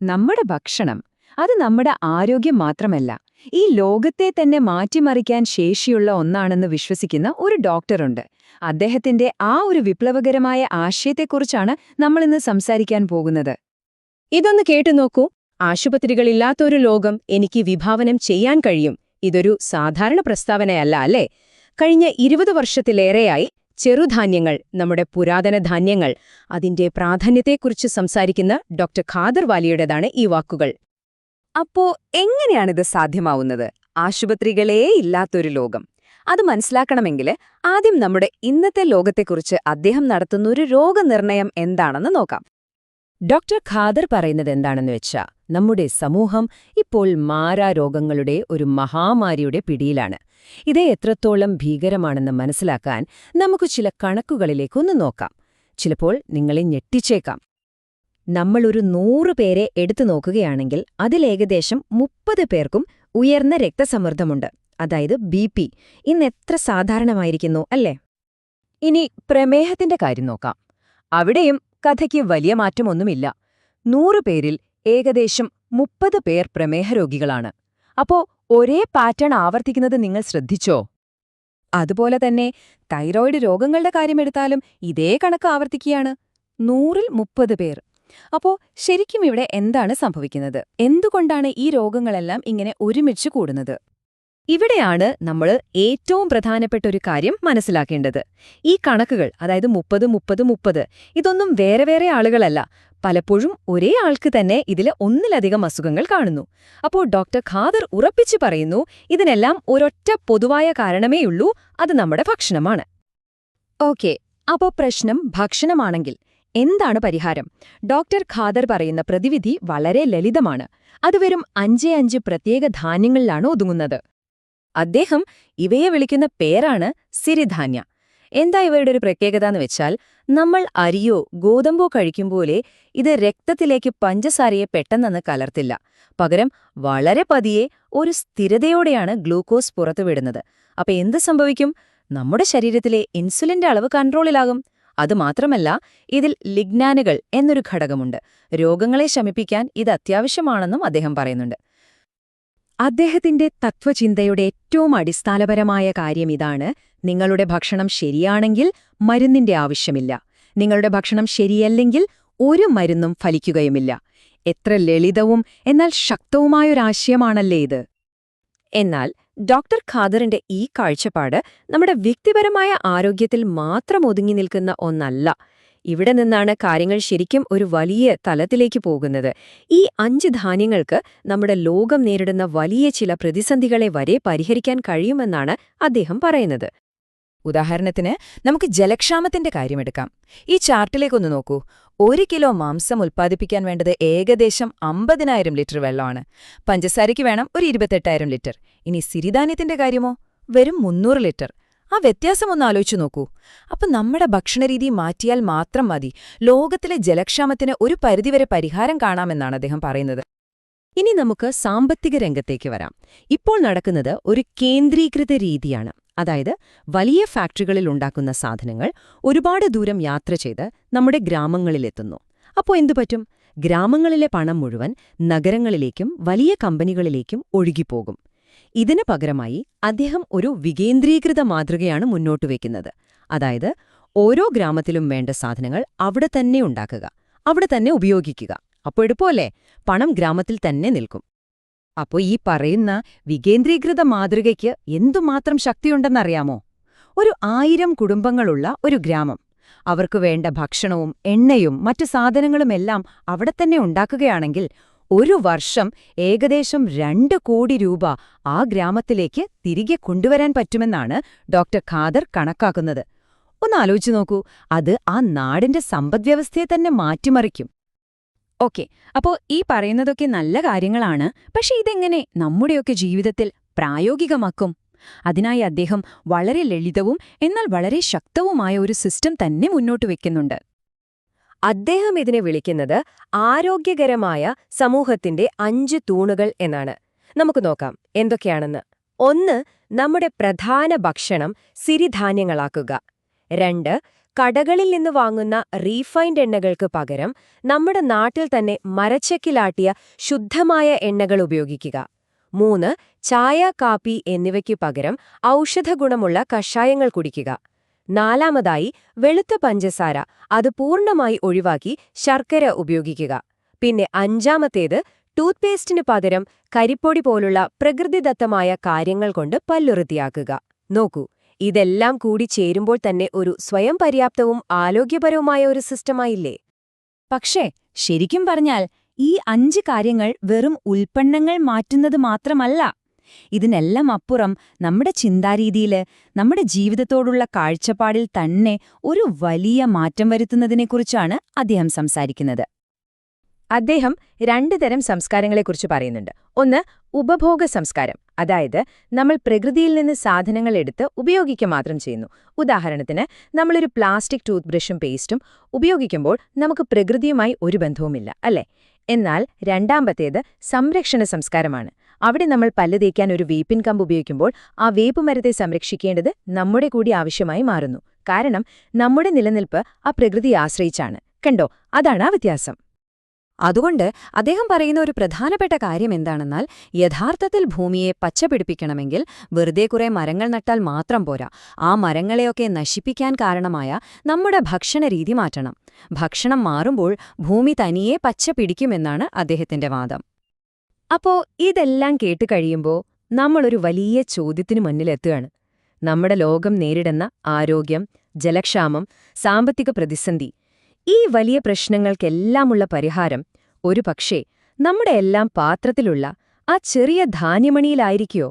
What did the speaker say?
നമ്മുടെ ഭക്ഷണം അത് നമ്മുടെ ആരോഗ്യം മാത്രമല്ല ഈ ലോകത്തെ തന്നെ മാറ്റിമറിക്കാൻ ശേഷിയുള്ള ഒന്നാണെന്ന് വിശ്വസിക്കുന്ന ഒരു ഡോക്ടറുണ്ട്. അദ്ദേഹത്തിന്റെ ആ ഒരു വിപ്ലവകരമായ ആശയത്തെക്കുറിച്ചാണ് നമ്മളിന്ന് സംസാരിക്കാൻ പോകുന്നത്. ഇതൊന്ന് കേട്ടുനോക്കൂ ആശുപത്രികളില്ലാത്തൊരു ലോകം എനിക്ക് വിഭാവനം ചെയ്യാൻ കഴിയും. ഇതൊരു സാധാരണ പ്രസ്താവനയല്ല അല്ലേ? കഴിഞ്ഞ ഇരുപത് വർഷത്തിലേറെയായി ചെറുധാന്യങ്ങൾ നമ്മുടെ പുരാതന ധാന്യങ്ങൾ. അതിന്റെ പ്രാധാന്യത്തെക്കുറിച്ച് സംസാരിക്കുന്ന ഡോക്ടർ ഖാദർ വാലിയുടേതാണ് ഈ വാക്കുകൾ. അപ്പോ എങ്ങനെയാണിത് സാധ്യമാവുന്നത്? ആശുപത്രികളേ ഇല്ലാത്തൊരു ലോകം. അത് മനസ്സിലാക്കണമെങ്കിൽ ആദ്യം നമ്മുടെ ഇന്നത്തെ ലോകത്തെക്കുറിച്ച് അദ്ദേഹം നടത്തുന്ന ഒരു രോഗനിർണയം എന്താണെന്ന് നോക്കാം. ഡോക്ടർ ഖാദർ പറയുന്നത് എന്താണെന്ന് വെച്ചാ നമ്മുടെ സമൂഹം ഇപ്പോൾ മാരാരോഗങ്ങളുടെ ഒരു മഹാമാരിയുടെ പിടിയിലാണ്. ഇത് എത്രത്തോളം ഭീകരമാണെന്ന് മനസ്സിലാക്കാൻ നമുക്ക് ചില കണക്കുകളിലേക്കൊന്ന് നോക്കാം. ചിലപ്പോൾ നിങ്ങളെ ഞെട്ടിച്ചേക്കാം. നമ്മളൊരു നൂറ് പേരെ എടുത്തു നോക്കുകയാണെങ്കിൽ അതിലേകദേശം മുപ്പത് പേർക്കും ഉയർന്ന രക്തസമ്മർദ്ദമുണ്ട്. അതായത് ബി പി. ഇന്ന് എത്ര സാധാരണമായിരിക്കുന്നു അല്ലേ? ഇനി പ്രമേഹത്തിന്റെ കാര്യം നോക്കാം. അവിടെയും കഥയ്ക്ക് വലിയ മാറ്റമൊന്നുമില്ല. നൂറു പേരിൽ ഏകദേശം മുപ്പത് പേർ പ്രമേഹരോഗികളാണ്. അപ്പോ ഒരേ പാറ്റേൺ ആവർത്തിക്കുന്നത് നിങ്ങൾ ശ്രദ്ധിച്ചോ? അതുപോലെ തന്നെ തൈറോയിഡ് രോഗങ്ങളുടെ കാര്യമെടുത്താലും ഇതേ കണക്ക് ആവർത്തിക്കുകയാണ്. നൂറിൽ മുപ്പത് പേർ. അപ്പോ ശരിക്കും ഇവിടെ എന്താണ് സംഭവിക്കുന്നത്? എന്തുകൊണ്ടാണ് ഈ രോഗങ്ങളെല്ലാം ഇങ്ങനെ ഒരുമിച്ച് കൂടുന്നത്? ഇവിടെയാണ് നമ്മൾ ഏറ്റവും പ്രധാനപ്പെട്ട ഒരു കാര്യം മനസ്സിലാക്കേണ്ടത്. ഈ കണക്കുകൾ അതായത് മുപ്പത് മുപ്പത് മുപ്പത് ഇതൊന്നും വേറെ വേറെ ആളുകളല്ല. പലപ്പോഴും ഒരേ ആൾക്ക് തന്നെ ഇതിൽ ഒന്നിലധികം അസുഖങ്ങൾ കാണുന്നു. അപ്പോൾ ഡോക്ടർ ഖാദർ ഉറപ്പിച്ചു പറയുന്നു ഇതിനെല്ലാം ഒരൊറ്റ പൊതുവായ കാരണമേയുള്ളൂ അത് നമ്മുടെ ഭക്ഷണമാണ്. ഓക്കെ അപ്പോൾ പ്രശ്നം ഭക്ഷണമാണെങ്കിൽ എന്താണ് പരിഹാരം? ഡോക്ടർ ഖാദർ പറയുന്ന പ്രതിവിധി വളരെ ലളിതമാണ്. അത് വെറും അഞ്ചേ അഞ്ച് പ്രത്യേക ധാന്യങ്ങളിലാണ് ഒതുങ്ങുന്നത്. അദ്ദേഹം ഇവയെ വിളിക്കുന്ന പേരാണ് സിരിധാന്യ. എന്താ ഇവരുടെ ഒരു പ്രത്യേകത എന്ന് വെച്ചാൽ നമ്മൾ അരിയോ ഗോതമ്പോ കഴിക്കുമ്പോലെ ഇത് രക്തത്തിലേക്ക് പഞ്ചസാരയെ പെട്ടെന്നൊന്ന് കലർത്തില്ല. പകരം വളരെ പതിയെ ഒരു സ്ഥിരതയോടെയാണ് ഗ്ലൂക്കോസ് പുറത്തുവിടുന്നത്. അപ്പൊ എന്ത് സംഭവിക്കും? നമ്മുടെ ശരീരത്തിലെ ഇൻസുലിന്റെ അളവ് കൺട്രോളിലാകും. അതുമാത്രമല്ല ഇതിൽ ലിഗ്നാനുകൾ എന്നൊരു ഘടകമുണ്ട്. രോഗങ്ങളെ ശമിപ്പിക്കാൻ ഇത് അത്യാവശ്യമാണെന്നും അദ്ദേഹം പറയുന്നുണ്ട്. അദ്ദേഹത്തിന്റെ തത്വചിന്തയുടെ ഏറ്റവും അടിസ്ഥാനപരമായ കാര്യം ഇതാണ്. നിങ്ങളുടെ ഭക്ഷണം ശരിയാണെങ്കിൽ മരുന്നിന്റെ ആവശ്യമില്ല. നിങ്ങളുടെ ഭക്ഷണം ശരിയല്ലെങ്കിൽ ഒരു മരുന്നും ഫലിക്കുകയുമില്ല. എത്ര ലളിതവും എന്നാൽ ശക്തവുമായൊരാശയമാണല്ലേ ഇത്. എന്നാൽ ഡോക്ടർ ഖാദറിന്റെ ഈ കാഴ്ചപ്പാട് നമ്മുടെ വ്യക്തിപരമായ ആരോഗ്യത്തിൽ മാത്രം ഒതുങ്ങി നിൽക്കുന്ന ഒന്നല്ല. ഇവിടെ നിന്നാണ് കാര്യങ്ങൾ ശരിക്കും ഒരു വലിയ തലത്തിലേക്ക് പോകുന്നത്. ഈ അഞ്ച് ധാന്യങ്ങൾക്ക് നമ്മുടെ ലോകം നേരിടുന്ന വലിയ ചില പ്രതിസന്ധികളെ വരെ പരിഹരിക്കാൻ കഴിയുമെന്നാണ് അദ്ദേഹം പറയുന്നത്. ഉദാഹരണത്തിന് നമുക്ക് ജലക്ഷാമത്തിന്റെ കാര്യമെടുക്കാം ഈ ചാർട്ടിലേക്കൊന്ന് നോക്കൂ. ഒരു കിലോ മാംസം ഉൽപ്പാദിപ്പിക്കാൻ വേണ്ടത് ഏകദേശം അമ്പതിനായിരം ലിറ്റർ വെള്ളമാണ്. പഞ്ചസാരയ്ക്ക് വേണം ഒരു ഇരുപത്തെട്ടായിരം ലിറ്റർ. ഇനി സിരിധാന്യത്തിന്റെ കാര്യമോ? വെറും മുന്നൂറ് ലിറ്റർ. ആ വ്യത്യാസം ഒന്ന് ആലോചിച്ചു നോക്കൂ. അപ്പം നമ്മുടെ ഭക്ഷണരീതി മാറ്റിയാൽ മാത്രം മതി. ലോകത്തിലെ ജലക്ഷാമത്തിന് ഒരു പരിധിവരെ പരിഹാരം കാണാമെന്നാണ് അദ്ദേഹം പറയുന്നത്. ഇനി നമുക്ക് സാമ്പത്തിക രംഗത്തേക്ക് വരാം. ഇപ്പോൾ നടക്കുന്നത് ഒരു കേന്ദ്രീകൃത രീതിയാണ്. അതായത് വലിയ ഫാക്ടറികളിൽ ഉണ്ടാക്കുന്ന സാധനങ്ങൾ ഒരുപാട് ദൂരം യാത്ര ചെയ്ത് നമ്മുടെ ഗ്രാമങ്ങളിലെത്തുന്നു. അപ്പോൾ എന്തു പറ്റും? ഗ്രാമങ്ങളിലെ പണം മുഴുവൻ നഗരങ്ങളിലേക്കും വലിയ കമ്പനികളിലേക്കും ഒഴുകിപ്പോകും. ഇതിന് പകരമായി അദ്ദേഹം ഒരു വികേന്ദ്രീകൃത മാതൃകയാണ് മുന്നോട്ട് വയ്ക്കുന്നത് അതായത് ഓരോ ഗ്രാമത്തിലും വേണ്ട സാധനങ്ങൾ അവിടെ തന്നെ ഉണ്ടാക്കുക അവിടെ തന്നെ ഉപയോഗിക്കുക. അപ്പോൾ എളുപ്പമല്ലേ പണം ഗ്രാമത്തിൽ തന്നെ നിൽക്കും. അപ്പോൾ ഈ പറയുന്ന വികേന്ദ്രീകൃത മാതൃകയ്ക്ക് എന്തുമാത്രം ശക്തിയുണ്ടെന്നറിയാമോ? ഒരു ആയിരം കുടുംബങ്ങളുള്ള ഒരു ഗ്രാമം. അവർക്ക് വേണ്ട ഭക്ഷണവും എണ്ണയും മറ്റു സാധനങ്ങളുമെല്ലാം അവിടെ തന്നെ ഉണ്ടാക്കുകയാണെങ്കിൽ ഒരു വർഷം ഏകദേശം രണ്ട് കോടി രൂപ ആ ഗ്രാമത്തിലേക്ക് തിരികെ കൊണ്ടുവരാൻ പറ്റുമെന്നാണ് ഡോക്ടർ ഖാദർ കണക്കാക്കുന്നത്. ഒന്ന് ആലോചിച്ചു നോക്കൂ അത് ആ നാടിന്റെ സമ്പദ്വ്യവസ്ഥയെ തന്നെ മാറ്റിമറിക്കും. ഓക്കെ അപ്പോ ഈ പറയുന്നതൊക്കെ നല്ല കാര്യങ്ങളാണ് പക്ഷെ ഇതെങ്ങനെ നമ്മുടെയൊക്കെ ജീവിതത്തിൽ പ്രായോഗികമാക്കും? അതിനായി അദ്ദേഹം വളരെ ലളിതവും എന്നാൽ വളരെ ശക്തവുമായ ഒരു സിസ്റ്റം തന്നെ മുന്നോട്ട് വയ്ക്കുന്നുണ്ട് അദ്ദേഹം ഇതിനെ വിളിക്കുന്നത് ആരോഗ്യകരമായ സമൂഹത്തിന്റെ അഞ്ച് തൂണുകൾ എന്നാണ്. നമുക്ക് നോക്കാം എന്തൊക്കെയാണെന്ന്. ഒന്ന് നമ്മുടെ പ്രധാന ഭക്ഷണം സിരിധാന്യങ്ങളാക്കുക. രണ്ട് കടകളിൽ നിന്ന് വാങ്ങുന്ന റീഫൈൻഡ് എണ്ണകൾക്ക് പകരം നമ്മുടെ നാട്ടിൽ തന്നെ മരച്ചക്കിലാട്ടിയ ശുദ്ധമായ എണ്ണകൾ ഉപയോഗിക്കുക. മൂന്ന് ചായ കാപ്പി എന്നിവയ്ക്കു പകരം ഔഷധഗുണമുള്ള കഷായങ്ങൾ കുടിക്കുക. നാലാമതായി വെളുത്ത പഞ്ചസാര. അത് പൂർണമായി ഒഴിവാക്കി ശർക്കര ഉപയോഗിക്കുക. പിന്നെ അഞ്ചാമത്തേത് ടൂത്ത്പേസ്റ്റിന് പകരം കരിപ്പൊടി പോലുള്ള പ്രകൃതിദത്തമായ കാര്യങ്ങൾ കൊണ്ട് പല്ലുറുത്തിയാക്കുക. നോക്കൂ ഇതെല്ലാം കൂടി ചേരുമ്പോൾ തന്നെ ഒരു സ്വയം പര്യാപ്തവും ആരോഗ്യപരവുമായ ഒരു സിസ്റ്റമായില്ലേ പക്ഷേ ശരിക്കും പറഞ്ഞാൽ ഈ അഞ്ച് കാര്യങ്ങൾ വെറും ഉൽപ്പന്നങ്ങൾ മാറ്റുന്നത് മാത്രമല്ല. ഇതിനെല്ലാം അപ്പുറം നമ്മുടെ ചിന്താരീതിയിൽ നമ്മുടെ ജീവിതത്തോടുള്ള കാഴ്ചപ്പാടിൽ തന്നെ ഒരു വലിയ മാറ്റം വരുത്തുന്നതിനെക്കുറിച്ചാണ് അദ്ദേഹം സംസാരിക്കുന്നത്. അദ്ദേഹം രണ്ട് തരം സംസ്കാരങ്ങളെക്കുറിച്ച് പറയുന്നുണ്ട്. ഒന്ന് ഉപഭോഗ സംസ്കാരം. അതായത് നമ്മൾ പ്രകൃതിയിൽ നിന്ന് സാധനങ്ങൾ എടുത്ത് ഉപയോഗിക്കുക മാത്രം ചെയ്യുന്നു. ഉദാഹരണത്തിന് നമ്മളൊരു പ്ലാസ്റ്റിക് ടൂത്ത് ബ്രഷും പേസ്റ്റും ഉപയോഗിക്കുമ്പോൾ നമുക്ക് പ്രകൃതിയുമായി ഒരു ബന്ധവുമില്ല അല്ലേ? എന്നാൽ രണ്ടാമത്തേത് സംരക്ഷണ സംസ്കാരമാണ്. അവിടെ നമ്മൾ പല്ല് തേക്കാൻ ഒരു വേപ്പിൻ കമ്പ് ഉപയോഗിക്കുമ്പോൾ ആ വേപ്പ് മരത്തെ സംരക്ഷിക്കേണ്ടത് നമ്മുടെ കൂടി ആവശ്യമായി മാറുന്നു. കാരണം നമ്മുടെ നിലനിൽപ്പ് ആ പ്രകൃതിയെ ആശ്രയിച്ചാണ്. കണ്ടോ? അതാണ് ആ വ്യത്യാസം. അതുകൊണ്ട് അദ്ദേഹം പറയുന്ന ഒരു പ്രധാനപ്പെട്ട കാര്യം എന്താണെന്നാൽ യഥാർത്ഥത്തിൽ ഭൂമിയെ പച്ചപിടിപ്പിക്കണമെങ്കിൽ വെറുതെ കുറേ മരങ്ങൾ നട്ടാൽ മാത്രം പോരാ. ആ മരങ്ങളെയൊക്കെ നശിപ്പിക്കാൻ കാരണമായ നമ്മുടെ ഭക്ഷണരീതി മാറ്റണം. ഭക്ഷണം മാറുമ്പോൾ ഭൂമി തനിയെ പച്ച പിടിക്കുമെന്നാണ് അദ്ദേഹത്തിന്റെ വാദം. അപ്പോ ഇതെല്ലാം കേട്ട് കഴിയുമ്പോൾ നമ്മളൊരു വലിയ ചോദ്യത്തിനു മുന്നിലെത്തുകയാണ് നമ്മുടെ ലോകം നേരിടുന്ന ആരോഗ്യം ജലക്ഷാമം സാമ്പത്തിക പ്രതിസന്ധി ഈ വലിയ പ്രശ്നങ്ങൾക്കെല്ലാമുള്ള പരിഹാരം ഒരു പക്ഷേ നമ്മുടെ എല്ലാം പാത്രത്തിലുള്ള ആ ചെറിയ ധാന്യമണിയിലായിരിക്കുമോ